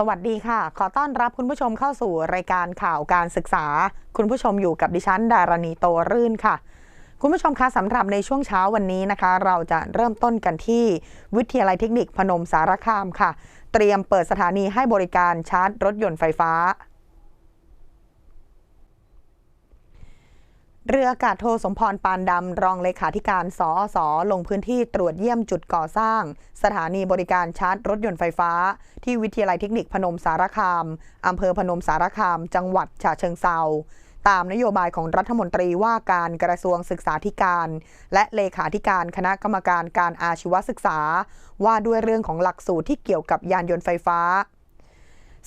สวัสดีค่ะ ขอต้อนรับคุณผู้ชมเข้าสู่รายการข่าวการศึกษา คุณผู้ชมอยู่กับดิฉัน ดารณีโตรื่นค่ะ คุณผู้ชมคะสำหรับในช่วงเช้าวันนี้นะคะ เราจะเริ่มต้นกันที่วิทยาลัยเทคนิคพนมสารคามค่ะ เตรียมเปิดสถานีให้บริการชาร์จรถยนต์ไฟฟ้า เรืออากาศโทสมพรปานดำ รองเลขาธิการสอสอลงพื้นที่ตรวจเยี่ยมจุดก่อสร้าง สถานีบริการชาร์จรถยนต์ไฟฟ้า ที่วิทยาลัยเทคนิคพนมสารคาม อำเภอพนมสารคาม จังหวัดฉะเชิงเซาตามนโยบายของรัฐมนตรีว่าการกระทรวงศึกษาธิการ และเลขาธิการคณะกรรมการการอาชีวศึกษา ว่าด้วยเรื่องของหลักสูตรที่เกี่ยวกับยานยนต์ไฟฟ้า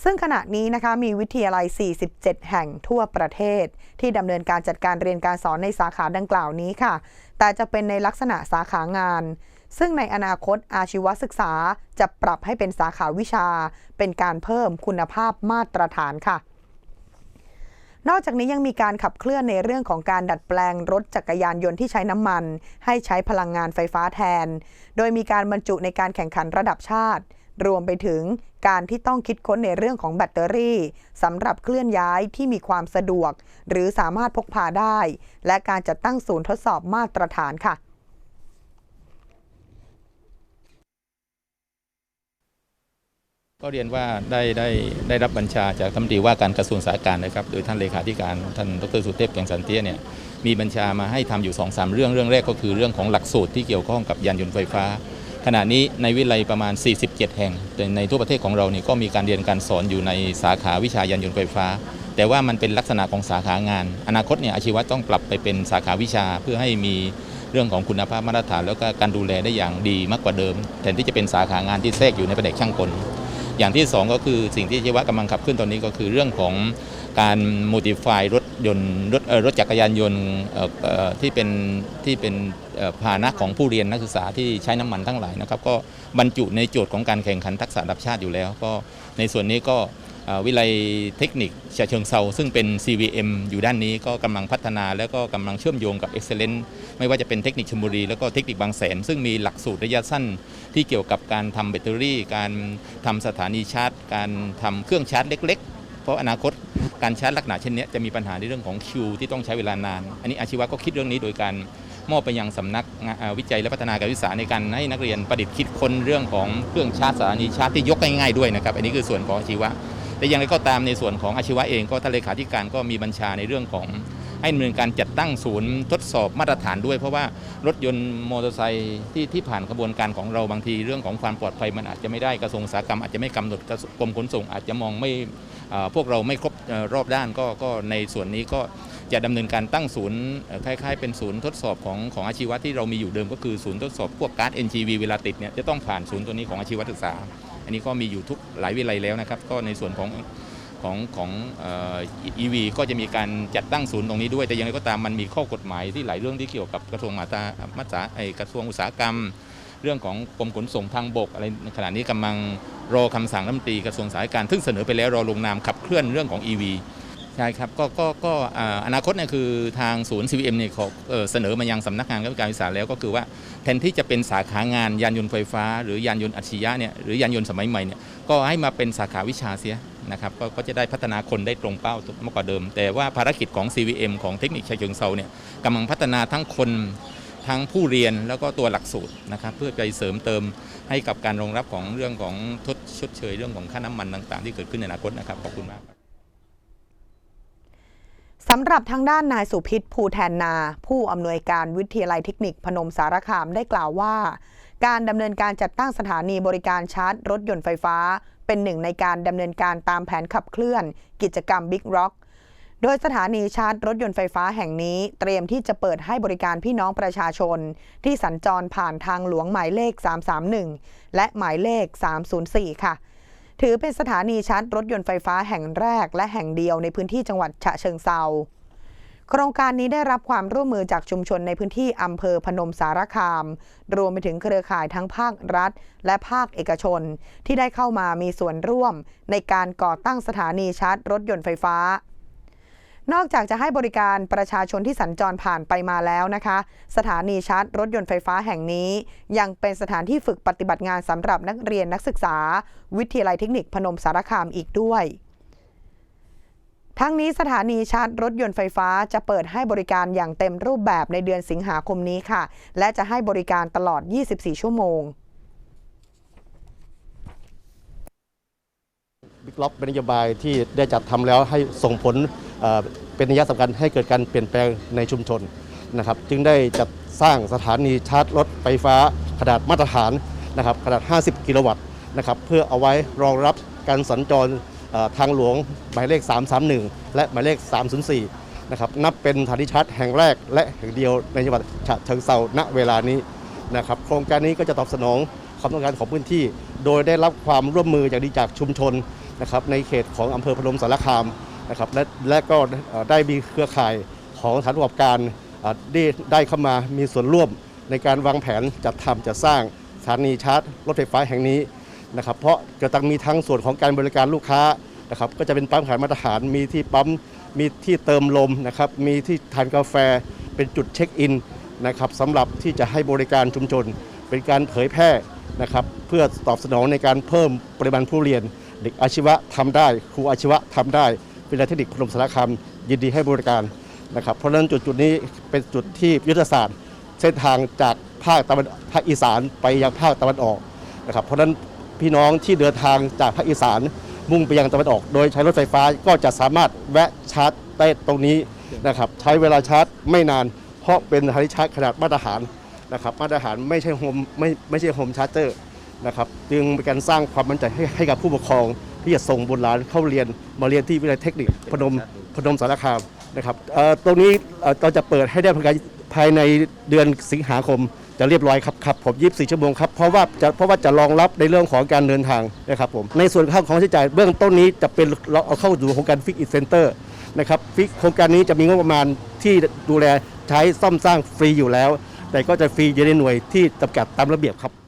ซึ่งขณะนี้นะคะมีวิทยาลัย 47 แห่งทั่วประเทศ ที่ดำเนินการจัดการเรียนการสอนในสาขาดังกล่าวนี้ค่ะ แต่จะเป็นในลักษณะสาขางาน ซึ่งในอนาคตอาชีวศึกษาจะปรับให้เป็นสาขาวิชา เป็นการเพิ่มคุณภาพมาตรฐานค่ะนอกจากนี้ยังมีการขับเคลื่อนในเรื่องของการดัดแปลงรถจักรยานยนต์ที่ใช้น้ำมัน ให้ใช้พลังงานไฟฟ้าแทน โดยมีการบรรจุในการแข่งขันระดับชาติ รวมไปถึงการที่ต้องคิดค้นในเรื่องของแบตเตอรี่สำหรับเคลื่อนย้ายที่มีความสะดวก หรือสามารถพกพาได้ และการจัดตั้งศูนย์ทดสอบมาตรฐานค่ะก็เรียนว่าได้ได้ได้รับบัญชาจากท่านดีว่าการกระทรวงสาธารณสุขนะครับโดยท่านเลขาธิการท่านดรสุเทพแก่งสันเทียเนี่ยมีบัญชามาให้ทำอยู่2อสเรื่องเรื่องแรกก็คือเรื่องของหลักสูตรที่เกี่ยวข้องกับยานยนต์ไฟฟ้า ขณะนี้ในวิทยาลัยประมาณ 47 แห่งแต่ในทั่วประเทศของเราเนี่ยก็มีการเรียนการสอนอยู่ในสาขาวิชายานยนต์ไฟฟ้า แต่ว่ามันเป็นลักษณะของสาขางาน อนาคตเนี่ยอาชีวะต้องปรับไปเป็นสาขาวิชาเพื่อให้มีเรื่องของคุณภาพมาตรฐาน แล้วก็การดูแลได้อย่างดีมากกว่าเดิมแทนที่จะเป็นสาขางานที่แทรกอยู่ในแผนกช่างกล อย่างที่ 2 ก็คือสิ่งที่อาชีวะกำลังขับเคลื่อนตอนนี้ก็คือเรื่องของการ modify รถ ยนต์รถรถจักรยานยนต์ที่เป็นที่เป็นพาหนะของผู้เรียนนักศึกษาที่ใช้น้ำมันทั้งหลายนะครับ ก็บรรจุในโจทย์ของการแข่งขันทักษะระดับชาติอยู่แล้ว ก็ในส่วนนี้ก็วิไลยเทคนิคฉะเชิงเซาซึ่งเป็น CVM อยู่ด้านนี้ก็กำลังพัฒนา แล้วก็กำลังเชื่อมโยงกับ Excellence ไม่ว่าจะเป็นเทคนิคชลบุรี แล้วก็เทคนิคบางแสน ซึ่งมีหลักสูตรระยะสั้นที่เกี่ยวกับการทำแบตเตอรี่ การทำสถานีชาร์จ การทำเครื่องชาร์จเล็ก เพราะอนาคตการชาร์จลักษณะเช่นนี้จะมีปัญหาในเรื่องของคิวที่ต้องใช้เวลานาน อันนี้อาชีวะก็คิดเรื่องนี้โดยการมอบไปยังสำนักวิจัยและพัฒนาการศึกษาในการให้นักเรียนประดิษฐ์คิดค้นเรื่องของเครื่องชาร์จสถานีชาร์จที่ยกง่ายๆด้วยนะครับ อันนี้คือส่วนของอาชีวะ แต่อย่างไรก็ตามในส่วนของอาชีวะเองก็ท่านเลขาธิการก็มีบัญชาในเรื่องของ ให้ดำเนินการจัดตั้งศูนย์ทดสอบมาตรฐานด้วย เพราะว่ารถยนต์มอเตอร์ไซค์ที่ที่ผ่านกระบวนการของเราบางทีเรื่องของความปลอดภัยมันอาจจะไม่ได้กระทรวงอุตสาหกรรมอาจจะไม่กำหนดกรมขนส่ง อาจจะมองไม่พวกเราไม่ครบรอบด้านก็ก็ในส่วนนี้ก็จะดำเนินการตั้งศูนย์คล้ายๆ เป็นศูนย์ทดสอบของของอาชีวะที่เรามีอยู่เดิมก็คือศูนย์ทดสอบพวกการ์ด NGV เวลาติดเนี่ยจะต้องผ่านศูนย์ตัวนี้ของอาชีวศึกษา อันนี้ก็มีอยู่ทุกหลายวิเลยแล้วนะครับ ก็ในส่วนของ ของของอ่อ EV ก็จะมีการจัดตั้งศูนย์ตรงนี้ด้วย แต่อย่างไรก็ตามมันมีข้อกฎหมายที่หลายเรื่องที่เกี่ยวกับกระทรวงมาตรามาตราไอกระทรวงอุตสาหกรรม เรื่องของกรมขนส่งทางบกอะไรขณะนี้กำลังรอคำสั่งรัฐมนตรีกระทรวงสาธารณสุขซึ่งเสนอไปแล้วรอลงนามขับเคลื่อนเรื่องของ EV ใช่ครับก็ก็ก็อนาคตเนี่ยคือทางศูนย์ CVM เนี่ยเขาเสนอมายังสำนักงานกรรมการศึกษาแล้วก็คือว่าแทนที่จะเป็นสาขางานยานยนต์ไฟฟ้า หรือยานยนต์อัจฉริยะเนี่ยหรือยานยนต์สมัยใหม่เนี่ยก็ให้มาเป็นสาขาวิชาเสีย นะครับก็ก็จะได้พัฒนาคนได้ตรงเป้ามากกว่าเดิม แต่ว่าภารกิจของ CVM ของเทคนิคชัยเชิงเซาเนี่ยกำลังพัฒนาทั้งคนทั้งผู้เรียนแล้วก็ตัวหลักสูตรนะครับเพื่อไปเสริมเติมให้กับการรองรับของเรื่องของทดชดเชยเรื่องของค่าน้ำมันต่างๆ ที่เกิดขึ้นในอนาคตนะครับขอบคุณมากสำหรับทางด้านนายสุพิษภูแทนนา ผู้อำนวยการวิทยาลัยเทคนิคพนมสารคามได้กล่าวว่า การดำเนินการจัดตั้งสถานีบริการชาร์จรถยนต์ไฟฟ้า เป็นหนึ่งในการดำเนินการตามแผนขับเคลื่อน กิจกรรม Big Rock โดยสถานีชาร์จรถยนต์ไฟฟ้าแห่งนี้ เตรียมที่จะเปิดให้บริการพี่น้องประชาชน ที่สัญจรผ่านทางหลวงหมายเลข 331 และหมายเลข 304 ค่ะ ถือเป็นสถานีชาร์จรถยนต์ไฟฟ้าแห่งแรกและแห่งเดียวในพื้นที่จังหวัดฉะเชิงเซา โครงการนี้ได้รับความร่วมมือจากชุมชนในพื้นที่อำเภอพนมสารคาม รวมไปถึงเครือข่ายทั้งภาครัฐ และภาคเอกชน ที่ได้เข้ามามีส่วนร่วม ในการก่อตั้งสถานีชาร์จรถยนต์ไฟฟ้า นอกจากจะให้บริการประชาชนที่สัญจรผ่านไปมาแล้วนะคะ สถานีชาร์จรถยนต์ไฟฟ้าแห่งนี้ ยังเป็นสถานที่ฝึกปฏิบัติงานสำหรับนักเรียนนักศึกษา วิทยาลัยเทคนิคพนมสารคามอีกด้วย ทั้งนี้สถานีชาร์จรถยนต์ไฟฟ้าจะเปิดให้บริการอย่างเต็มรูปแบบในเดือนสิงหาคมนี้ค่ะ และจะให้บริการตลอด 24 ชั่วโมงบิ๊กล็อกเป็นนโยบายที่ได้จัดทำแล้วให้ส่งผลเเป็นนัยสำคัญให้เกิดการเปลี่ยนแปลงในชุมชนนะครับ จึงได้จัดสร้างสถานีชาร์จรถไฟฟ้าขนาดมาตรฐานนะครับขนาด 50 กิโลวัตต์นะครับเพื่อเอาไว้รองรับการสัญจร ทางหลวงหมายเลข 331 และหมายเลข 304 นะครับ นับเป็นสถานีชาร์จแห่งแรกและแห่งเดียวในจังหวัดฉะเชิงเซาณเวลานี้นะครับ โครงการนี้ก็จะตอบสนองความต้องการของพื้นที่ โดยได้รับความร่วมมืออย่างดีจากชุมชนนะครับในเขตของอำเภอพนมสารคามนะครับและและก็ได้มีเครือข่ายของสถานประกอบการได้ได้เข้ามามีส่วนร่วมในการวางแผนจัดทำจัดสร้างสถานีชาร์จรถไฟฟ้าแห่งนี้ นะครับ เพราะจะต้องมีทั้งส่วนของการบริการลูกค้านะครับ ก็จะเป็นปั๊มขายมาตรฐาน มีที่ปั๊ม มีที่เติมลมนะครับ มีที่ทานกาแฟ เป็นจุดเช็คอินนะครับสำหรับที่จะให้บริการชุมชน เป็นการเผยแพร่นะครับ เพื่อตอบสนองในการเพิ่มปริมาณผู้เรียน เด็กอาชีวะทำได้ ครูอาชีวะทำได้วิทยาลัยเทคนิคพนมสารคามยินดีให้บริการนะครับ เพราะฉะนั้นจุดจุดๆนี้เป็นจุดที่ยุทธศาสตร์ เส้นทางจากภาคตะวันภาคอีสานไปยังภาคตะวันออกนะครับ เพราะฉะนั้น พี่น้องที่เดินทางจากภาคอีสานมุ่งไปยังตะวันออก โดยใช้รถไฟฟ้าก็จะสามารถแวะชาร์จได้ตรงนี้นะครับใช้เวลาชาร์จไม่นาน เพราะเป็นสถานีชาร์จขนาดมาตรฐานนะครับมาตรฐานไม่ใช่โฮมไม่ไม่ใช่โฮมชาร์เจอร์นะครับจึงเป็นการสร้างความมั่นใจให้ให้กับผู้ปกครอง ที่จะส่งบุตรหลานเข้าเรียนมาเรียนที่วิทยาลัยเทคนิคพนมพนมสารคามนะครับตรงนี้เราจะเปิดให้ได้ภายในเดือนสิงหาคม จะเรียบร้อยครับครับผม24 ชั่วโมงครับเพราะว่าจะเพราะว่าจะรองรับในเรื่องของการเดินทางนะครับผมในส่วนค่าของใช้จ่ายเบื้องต้นนี้จะเป็นเราเอาเข้าสู่โครงการฟิกอิ c เซนเตอร์นะครับฟิกโครงการนี้จะมีงบประมาณที่ดูแลใช้ซ่อมสร้างฟรีอยู่แล้ว แต่ก็จะฟรีอยู่ในหน่วยที่จำกัดตามระเบียบครับ